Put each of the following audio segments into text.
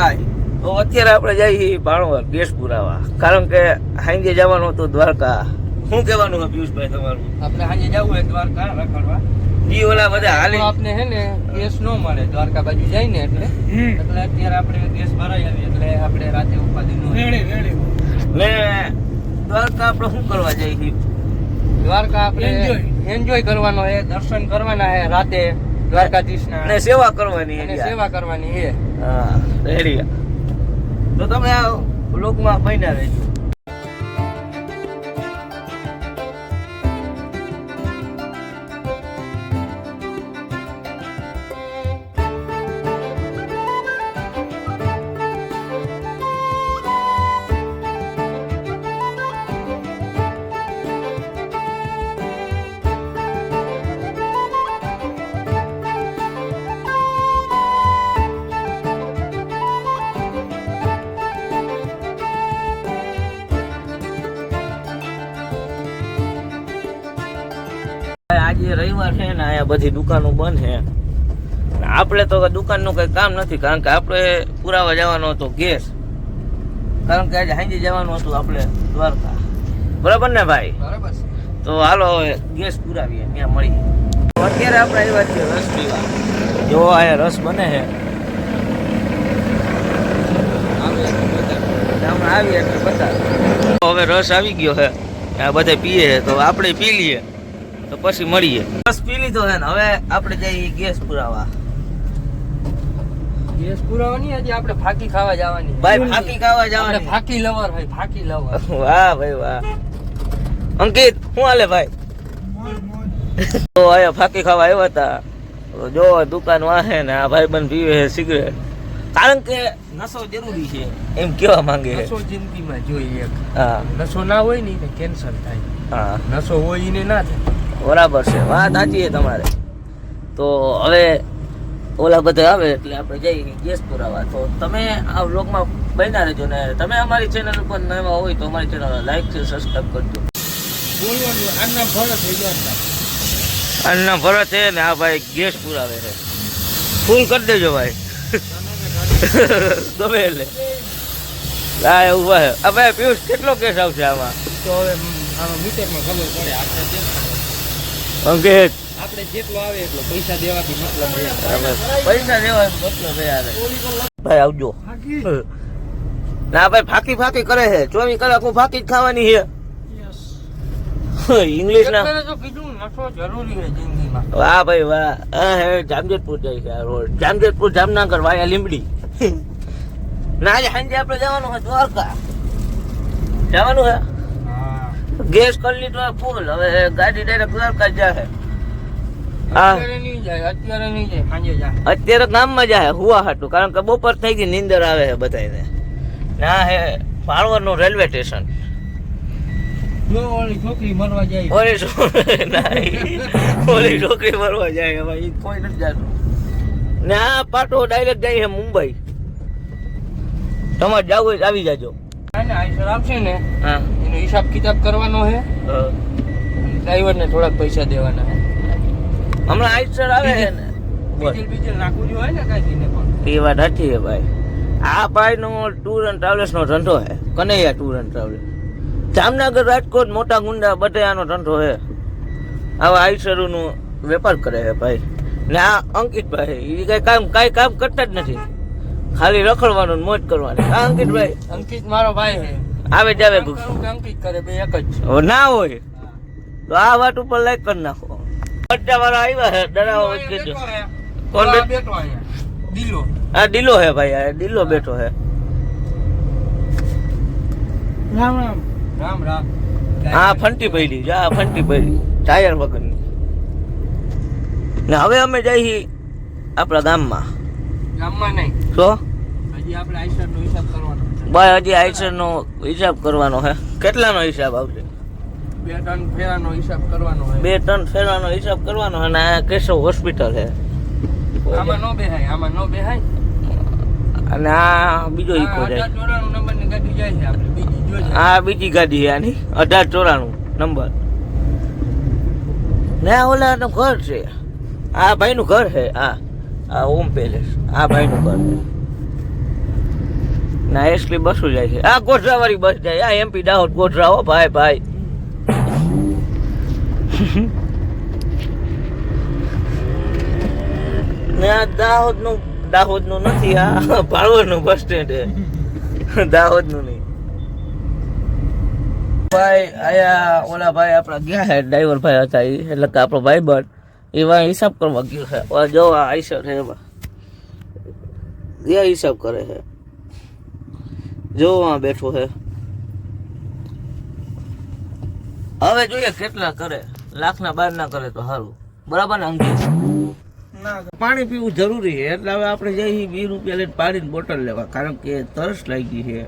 ભાઈ. તો અત્યારે આપણે જઈએ ભાણવર ગેસ પુરાવા. કારણ કે હાંજે જવાનું હતું દ્વારકા. શું કહેવાનું પિયુષભાઈ તમારું? આપણે હાંજે જવું હોય દ્વારકા રખડવા. ઈ ઓલા બધા તો આપને હે ને ગેસ નો મળે દ્વારકા બાજુ જાય ને એટલે એટલે અત્યારે આપણે ગેસ ભરાઈ આવી એટલે આપણે રાતે ઉપાધિ નો ને દ્વારકા આપણે શું કરવા જઈએ દ્વારકા આપણે એન્જોય કરવાનો હે દર્શન કરવાના રાતે દ્વારકાધીશના. અને સેવા કરવાની. સેવા કરવાની હા રેડી. તો તમે આ લોકમાં બન્યા રહેજો આજે રવિવાર છે ને અહીંયા બધી દુકાનો બંધ છે. આપણે તો દુકાનનું કંઈ કામ નથી કારણ કે આપણે પુરાવા જવાનો હતો ગેસ. કારણ કે આજે હાંજી જવાનું હતું આપણે દ્વારકા. બરાબર ને ભાઈ? બરાબર તો હાલો ગેસ પુરાવીએ ત્યાં મળીએ. અત્યારે આપણે આવ્યા છીએ રસ પીવા જો આ રસ બને છે. આવીએ એટલે બધા હવે રસ આવી ગયો છે. આ બધે પીએ તો આપણે પી લઈએ. તો પછી મળીએ. બસ પી લીધો છે હવે આપણે જઈએ ગેસ પુરાવા. ગેસ પુરાવાની? આજે આપણે ફાકી ખાવા જવાની. ભાઈ ફાકી ખાવા જવાની. ફાકી લવર હોય ફાકી લવર વાહ ભાઈ વાહ. અંકિત શું હાલે ભાઈ? તો અહીંયા ફાકી ખાવા આવ્યા હતા. તો જો દુકાન વાહે ને આ ભાઈ બંધ પીવે છે સિગરેટ કારણ કે નશો જરૂરી છે એમ કેવા માંગે છે. નશો જિંદગીમાં જોઈએ હા. નશો ના હોય ને કેન્સર થાય. હા. નશો હોય ને ના થાય. બરાબર છે વાત સાચી છે તમારે. તો હવે ઓલા બધા આવે એટલે આપણે જઈએ ગેસ પુરાવા. તો તમે આ વ્લોગમાં બન્યા રહેજો ને તમે અમારી ચેનલ ઉપર નવા હોય તો અમારી ચેનલ લાઈક છે સબસ્ક્રાઈબ કરજો. આના ભરત થઈ ગયા અન્ના ભરત છે ને આ ભાઈ ગેસ પુરાવે છે. ફૂલ કરી દેજો ભાઈ. ગમે એટલે. હા એવું ભાઈ ભાઈ પિયુષ કેટલો કેસ આવશે આમાં? તો હવે આમાં મીટરમાં ખબર પડે. આપણે અંકિત આપણે જેટલો આવે એટલો પૈસા દેવાથી મતલબ પૈસા દેવા મતલબ ભાઈ આવજો. ના ભાઈ ફાકી ફાકી કરે છે. ચોવીસ કલાક હું ફાકી જ ખાવાની છે. ઇંગ્લિશ ના. કીધું જરૂરી વાહ ભાઈ વાહ. આ હે જામજેતપુર જાય છે આ રોડ. જામજેતપુર જામનગર વાયા લીમડી ના આજે સાંજે આપણે જવાનું છે દ્વારકા. જવાનું છે? હા ગેસ કરી લીધો ફૂલ. હવે ગાડી ડાયરેક્ટ દ્વારકા જાય અત્યારે ગામમાં જાય હુવા હાટું. કારણ કે બપોર થઈ ગઈ નીંદર આવે છે બધાને ના હે ભાણવરનું રેલવે સ્ટેશન. છોકરી મરવા જાય. ઓલી છો- ના, ઓલી છોકરી મરવા જાય છે કોઈ નથી જાતું. ને આ પાટો ડાયરેક્ટ જાય છે મુંબઈ. તમારે જવું આવી જાજો. આવશે ને હા. એનો હિસાબ કિતાબ કરવાનો છે ડ્રાઈવરને થોડાક પૈસા દેવાના છે હમણાં આઈસર આવે છે ને. ડીઝલ બીજલ નાખવું હોય ને કાંઈ ને પણ. એ વાત સાચી છે ભાઈ. આ ભાઈનો ટૂર એન્ડ ટ્રાવેલ્સ નો ધંધો છે Kanaiya tour and travels Jamnagar Rajkot મોટા ગુંડા બધે આનો ધંધો છે આવા આઈસરોનું વેપાર કરે છે ભાઈ. ને આ અંકિતભાઈ એ કઈ કામ કાંઈ કામ કરતા જ નથી. ખાલી રખડવાનું મોજ કરવાની. આ અંકિતભાઈ. અંકિત મારો ભાઈ છે. આવે જ આવે એમ કરું બે એક જ ના હોય તો આ વાત ઉપર લાઈક કરી નાખો. બચ્ચા વાળા આવ્યા છે ડરાવો કેજો કોણ બેઠો દિલો. હા દિલો હે ભાઈ આ ડીલો બેઠો હે રામ રામ. રામ રામ. હા ફંટી પડી જા ફંટી પડી ટાયર વગરની. ને હવે અમે જઈએ આપણા ગામમાં. ગામમાં નહીં. તો? હજી આપણે આઈસર નો હિસાબ કરવાનો. છે. ભાઈ હજી આઈસર નો હિસાબ કરવાનો હે. કેટલાનો હિસાબ આવશે? બે ટન ફેરાનો હિસાબ કરવાનો છે બે ટન ફેરાનો હિસાબ કરવાનો અને આ કેશવ હોસ્પિટલ છે આમાં નો બેહાય આમાં નો બેહાય. અને આ બીજો ઈકો જાય. આ બીજી ગાડી છે આની અઢાર ચોરાણું નંબર. ને ઓલાનું ઘર છે. આ ભાઈનું ઘર છે આ આ ઓમ પેલેસ આ ભાઈનું ઘર છે ના એસપી બસો જાય છે. આ વાળી બસ જાય. આ એમપી દાહોદ હો, ભાઈ ભાઈ. ને દાહોદનું દાહોદનું નથી, આ ભાળવડનું બસ સ્ટેન્ડ છે. દાહોદનું નહીં. ભાઈ, આયા ઓલા ભાઈ આપણા ગયા છે ડ્રાઈવર ભાઈ હતા એ એટલે કે આપણો ભાઈ બન. એવા હિસાબ કરવા ગયો છે. જો આ આઈસર છે એમાં. એ હિસાબ કરે છે. જો આ બેઠો હે હવે જોઈએ કેટલા કરે. લાખના બાર ના કરે તો સારું બરાબર ને અંકિત? પાણી પીવું જરૂરી છે એટલે હવે આપણે જઈ વીસ રૂપિયા લઈને પાણીની બોટલ લેવા કારણ કે તરસ લાગી છે.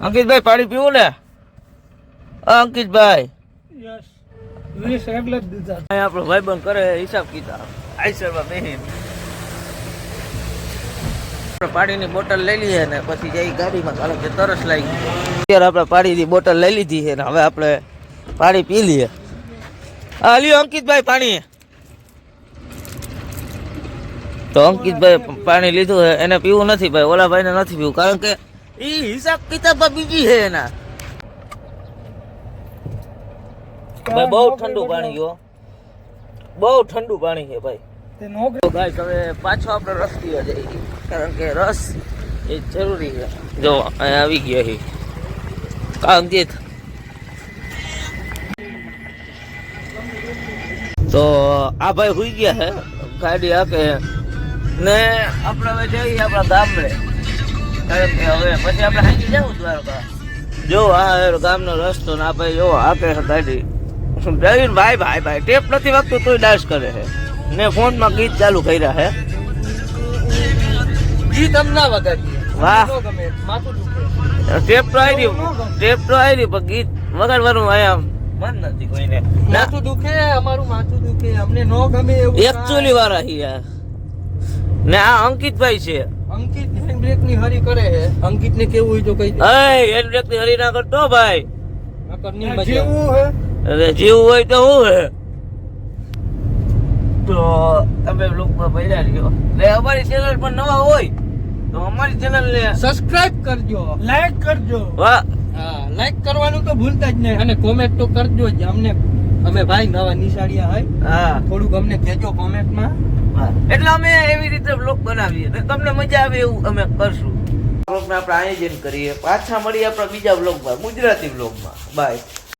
અંકિતભાઈ પાણી પીવું ને? અંકિતભાઈ. દીધા. આપણો ભાઈબંધ કરે હિસાબ કીધા આઈસરમાં બેહીને. પાણીની બોટલ લઈ લઈએ ને પછી જઈ ગાડીમાં કારણ કે તરસ લાગી અત્યારે આપણે પાણીની બોટલ લઈ લીધી છે ને હવે આપણે પાણી પી લઈએ. હા લ્યો અંકિતભાઈ પાણી. તો અંકિતભાઈ પાણી લીધું છે એને પીવું નથી ભાઈ ઓલા ભાઈને નથી પીવું કારણ કે એ હિસાબ કિતાબમાં બીજી છે એના. ભાઈ બહુ ઠંડુ પાણી ગયો બહુ ઠંડુ પાણી છે ભાઈ. ભાઈ ગાઈસ હવે પાછો આપણે રસ્તી જઈએ. કારણ કે રસ એ જરૂરી છે. જો અહીંયા આવી ગયા છે. અંકિત તો આ ભાઈ હુઈ ગયા છે ગાડી આપે ને આપણે હવે જઈએ આપણા ગામડે. કારણ કે હવે પછી આપણે હાજી જવું દ્વારકા. જો, આ ગામનો રસ્તો ને આ ભાઈ જો આપે છે ગાડી. જઈને ભાઈ ભાઈ ભાઈ, ટેપ નથી વાગતું, તોય ડાન્સ કરે છે. ને ફોનમાં ગીત ચાલુ કર્યા છે. ગીત અમ વગાડીએ. વાહ. માથું દુખે. ટેપ તો આવી ટેપ તો આવી પણ ગીત વગાડવાનું અહીંયા મન નથી કોઈને. માથું દુખે અમારું માથું દુખે અમને નો ગમે એવું એકચ્યુઅલી વાળા યાર. ને આ અંકિતભાઈ છે. અંકિતની હરી કરે છે. અંકિત ને કેવું હોય તો કઈ અય એન વ્યક્તિ હરી ના કરતો ભાઈ. જીવું ની અરે જીવ હોય તો હું હે? તો તમે લોકમાં ભર્યા રહ્યો. ને અમારી ચેનલ પણ નવા હોય તો અમારી ચેનલ ને સબસ્ક્રાઇબ કરજો. લાઈક કરજો. વાહ હા લાઈક કરવાનું તો ભૂલતા જ નહીં. અને કોમેન્ટ તો કરજો જ. અમને અમે ભાઈ નવા નિશાળિયા હોય. હા. થોડુંક અમને કહેજો કોમેન્ટમાં હા. એટલે અમે એવી રીતે બ્લોગ બનાવીએ. ને તમને મજા આવે એવું અમે કરશું. બ્લોગને આપણે આયોજન કરીએ. પાછા મળીએ આપણા બીજા બ્લોગમાં ગુજરાતી બ્લોગમાં બાય